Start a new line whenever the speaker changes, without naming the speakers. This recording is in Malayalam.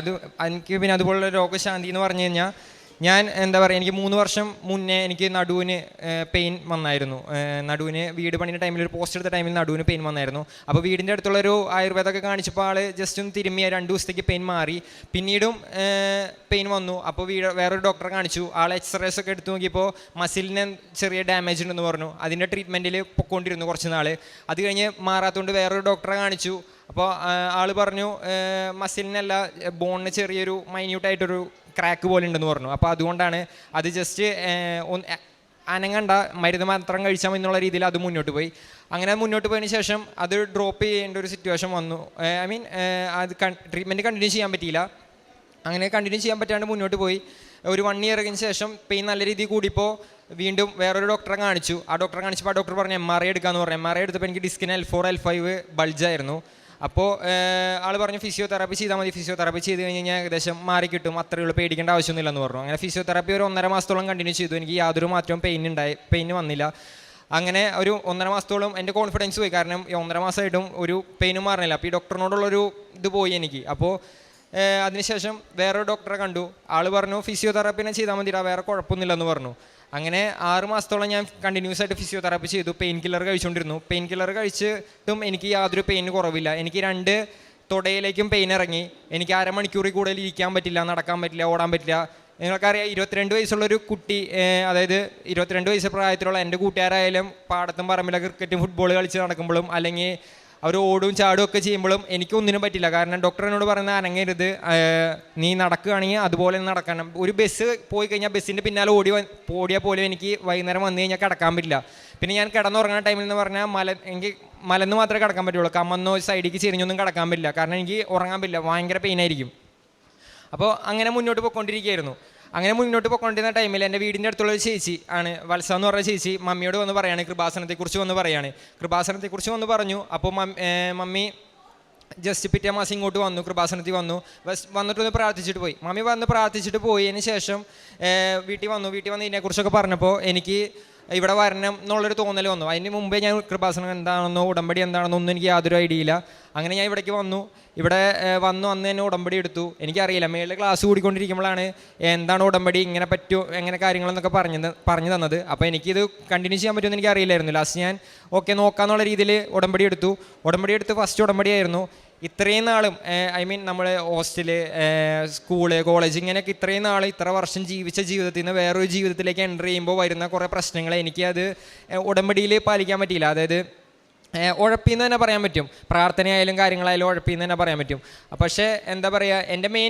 അത് എനിക്ക് പിന്നെ അതുപോലുള്ള രോഗശാന്തി എന്ന് പറഞ്ഞു കഴിഞ്ഞാൽ ഞാൻ എന്താ പറയുക എനിക്ക് മൂന്ന് വർഷം മുന്നേ എനിക്ക് നടുവിന് പെയിൻ വന്നായിരുന്നു. നടുവിന് വീട് പണിയുടെ ടൈമിൽ ഒരു പോസ്റ്റ് എടുത്ത ടൈമിൽ നടുവിന് പെയിൻ വന്നായിരുന്നു. അപ്പോൾ വീടിന്റെ അടുത്തുള്ള ഒരു ആയുർവേദമൊക്കെ കാണിച്ചപ്പോൾ ആൾ ജസ്റ്റ് ഒന്ന് തിരുമ്മിയ രണ്ട് ദിവസത്തേക്ക് പെയിൻ മാറി. പിന്നീടും പെയിൻ വന്നു. അപ്പോൾ വീട് വേറൊരു ഡോക്ടറെ കാണിച്ചു. ആൾ എക്സ്റേസ് ഒക്കെ എടുത്തു നോക്കിയപ്പോൾ മസിലിന് ചെറിയ ഡാമേജ് ഉണ്ടെന്ന് പറഞ്ഞു. അതിന്റെ ട്രീറ്റ്മെന്റിൽ പൊക്കോണ്ടിരുന്നു കുറച്ച് നാൾ അത് കഴിഞ്ഞ് മാറാത്തതുകൊണ്ട് വേറൊരു ഡോക്ടറെ കാണിച്ചു. അപ്പോൾ ആൾ പറഞ്ഞു മസിലിനല്ല ബോണിന് ചെറിയൊരു മൈന്യൂട്ടായിട്ടൊരു ക്രാക്ക് പോലെ ഉണ്ടെന്ന് പറഞ്ഞു. അപ്പോൾ അതുകൊണ്ടാണ് അത് ജസ്റ്റ് അനങ്ങണ്ട മരുന്ന് മാത്രം കഴിച്ചാൽ എന്നുള്ള രീതിയിൽ അത് മുന്നോട്ട് പോയി. അങ്ങനെ മുന്നോട്ട് പോയതിന് ശേഷം അത് ഡ്രോപ്പ് ചെയ്യേണ്ട ഒരു സിറ്റുവേഷൻ വന്നു. ഐ മീൻ അത് ട്രീറ്റ്മെന്റ് കണ്ടിന്യൂ ചെയ്യാൻ പറ്റിയില്ല. അങ്ങനെ കണ്ടിന്യൂ ചെയ്യാൻ പറ്റാണ്ട് മുന്നോട്ട് പോയി. ഒരു വൺ ഇയറിന് ശേഷം പെയിൻ നല്ല രീതിയിൽ കൂടിയപ്പോൾ വീണ്ടും വേറൊരു ഡോക്ടറെ കാണിച്ചു. ആ ഡോക്ടറെ കാണിച്ചപ്പോൾ ആ ഡോക്ടർ പറഞ്ഞു എം ആർ ഐ എടുക്കാമെന്ന് പറഞ്ഞു. എം ആർ ഐ എടുത്തപ്പോൾ എനിക്ക് ഡിസ്കിന് എൽ ഫോർ എൽ ഫൈവ് ബൾജായിരുന്നു അപ്പോൾ ആൾ പറഞ്ഞു ഫിസിയോതെറാപ്പി ചെയ്താൽ മതി. ഫിസിയോതെറാപ്പി ചെയ്ത് കഴിഞ്ഞ് കഴിഞ്ഞാൽ ഏകദേശം മാറി കിട്ടും. അത്രയേ ഉള്ളൂ. പേടിക്കേണ്ട ആവശ്യമൊന്നുമില്ലെന്ന് പറഞ്ഞു. അങ്ങനെ ഫിസിയോതെറാപ്പി ഒരു ഒന്നര മാസത്തോളം കണ്ടിന്യൂ ചെയ്തു. എനിക്ക് യാതൊരു മാറ്റവും പെയിൻ ഉണ്ടായി പെയിൻ വന്നില്ല. അങ്ങനെ ഒരു ഒന്നര മാസത്തോളം എന്റെ കോൺഫിഡൻസ് പോയി. കാരണം ഒന്നര മാസമായിട്ടും ഒരു പെയിനും മാറുന്നില്ല അപ്പോൾ ഈ ഡോക്ടറിനോടുള്ളൊരു ഇത് പോയി എനിക്ക്. അപ്പോൾ അതിനുശേഷം വേറൊരു ഡോക്ടറെ കണ്ടു. ആൾ പറഞ്ഞു ഫിസിയോതെറാപ്പിനെ ചെയ്താൽ മതിടാ വേറെ കുഴപ്പമൊന്നുമില്ലെന്ന് പറഞ്ഞു. അങ്ങനെ ആറ് മാസത്തോളം ഞാൻ കണ്ടിന്യൂസ് ആയിട്ട് ഫിസിയോതെറാപ്പി ചെയ്തു. പെയിൻ കില്ലർ കഴിച്ചുകൊണ്ടിരുന്നു പെയിൻ കില്ലർ കഴിച്ചിട്ടും എനിക്ക് യാതൊരു പെയിൻ കുറവില്ല. എനിക്ക് രണ്ട് തുടയിലേക്കും പെയിൻ ഇറങ്ങി. എനിക്ക് അരമണിക്കൂറിൽ കൂടുതൽ ഇരിക്കാൻ പറ്റില്ല നടക്കാൻ പറ്റില്ല ഓടാൻ പറ്റില്ല. നിങ്ങൾക്കറിയാം ഇരുപത്തിരണ്ട് വയസ്സുള്ള ഒരു കുട്ടി അതായത് ഇരുപത്തിരണ്ട് വയസ്സ് പ്രായത്തിലുള്ള എന്റെ കൂട്ടുകാരായാലും പാടത്തും പറമ്പിലൊക്കെ ക്രിക്കറ്റും ഫുട്ബോൾ കളിച്ച് നടക്കുമ്പോഴും അല്ലെങ്കിൽ അവർ ഓടും ചാടും ഒക്കെ ചെയ്യുമ്പോഴും എനിക്കൊന്നിനും പറ്റില്ല. കാരണം ഡോക്ടർ എന്നോട് പറയുന്നത് അനങ്ങരുത്. നീ നടക്കുകയാണെങ്കിൽ അതുപോലെ നടക്കണം. ഒരു ബസ് പോയി കഴിഞ്ഞാൽ ബസ്സിന്റെ പിന്നാലെ ഓടി ഓടിയാൽ പോലും എനിക്ക് വൈകുന്നേരം വന്നു കഴിഞ്ഞാൽ കിടക്കാൻ പറ്റില്ല. പിന്നെ ഞാൻ കിടന്നുറങ്ങുന്ന ടൈമിൽ എന്ന് പറഞ്ഞാൽ മല എനിക്ക് മലന്ന് മാത്രമേ കിടക്കാൻ പറ്റുള്ളൂ. കമ്മന്നോ സൈഡിലേക്ക് ചെരിഞ്ഞൊന്നും കിടക്കാൻ പറ്റില്ല. കാരണം എനിക്ക് ഉറങ്ങാൻ പറ്റില്ല. ഭയങ്കര പെയിനായിരിക്കും അപ്പോൾ അങ്ങനെ മുന്നോട്ട് പോയിക്കൊണ്ടിരിക്കുകയായിരുന്നു. അങ്ങനെ മുന്നോട്ട് പോയിക്കൊണ്ടിരുന്ന ടൈമിൽ എന്റെ വീടിന്റെ അടുത്തുള്ള ഒരു ചേച്ചി ആണ്. വത്സ എന്ന് പറഞ്ഞ ചേച്ചി മമ്മിയോട് വന്ന് പറയാണ് കൃപാസനത്തെക്കുറിച്ച് വന്ന് പറയാണ്. കൃപാസനത്തെക്കുറിച്ച് വന്ന് പറഞ്ഞു. അപ്പോൾ മമ്മി ജസ്റ്റ് പിറ്റേ മാസം ഇങ്ങോട്ട് വന്നു കൃപാസനത്തിൽ വന്നു. വന്നിട്ടൊന്ന് പ്രാർത്ഥിച്ചിട്ട് പോയി. മമ്മി വന്ന് പ്രാർത്ഥിച്ചിട്ട് പോയതിന് ശേഷം വീട്ടിൽ വന്നു. വീട്ടിൽ വന്ന് ഇതിനെക്കുറിച്ചൊക്കെ പറഞ്ഞപ്പോൾ എനിക്ക് ഇവിടെ വരണം എന്നുള്ളൊരു തോന്നൽ വന്നു. അതിന് മുമ്പേ ഞാൻ കൃപാസനം എന്താണെന്നോ ഉടമ്പടി എന്താണെന്നോ ഒന്നും എനിക്ക് യാതൊരു ഐഡിയ ഇല്ല. അങ്ങനെ ഞാൻ ഇവിടേക്ക് വന്നു. ഇവിടെ വന്നു അന്ന് തന്നെ ഉടമ്പടി എടുത്തു. എനിക്കറിയില്ല മേളിൽ ക്ലാസ് കൂടിക്കൊണ്ടിരിക്കുമ്പോഴാണ് എന്താണ് ഉടമ്പടി ഇങ്ങനെ പറ്റൂ എങ്ങനെ കാര്യങ്ങളെന്നൊക്കെ പറഞ്ഞു പറഞ്ഞു തന്നത്. അപ്പോൾ എനിക്കിത് കണ്ടിന്യൂ ചെയ്യാൻ പറ്റുമെന്ന് എനിക്ക് അറിയില്ലായിരുന്നു ലാസ്റ്റ് ഞാൻ ഓക്കെ നോക്കാന്നുള്ള രീതിയിൽ ഉടമ്പടി എടുത്തു. ഉടമ്പടി എടുത്ത് ഫസ്റ്റ് ഉടമ്പടി ആയിരുന്നു. ഇത്രയും നാളും ഐ മീൻ നമ്മുടെ ഹോസ്റ്റൽ സ്കൂൾ കോളേജ് ഇങ്ങനെയൊക്കെ ഇത്രയും നാൾ ഇത്ര വർഷം ജീവിച്ച ജീവിതത്തിൽ നിന്ന് വേറൊരു ജീവിതത്തിലേക്ക് എന്റർ ചെയ്യുമ്പോൾ വരുന്ന കുറേ പ്രശ്നങ്ങൾ എനിക്ക് അത് ഉടമ്പടിയിൽ പാലിക്കാൻ പറ്റിയില്ല. അതായത് ഉഴപ്പിന്ന് തന്നെ പറയാൻ പറ്റും. പ്രാർത്ഥനയായാലും കാര്യങ്ങളായാലും ഉഴപ്പിന്ന് തന്നെ പറയാൻ പറ്റും. പക്ഷേ എന്താ പറയുക എന്റെ മെയിൻ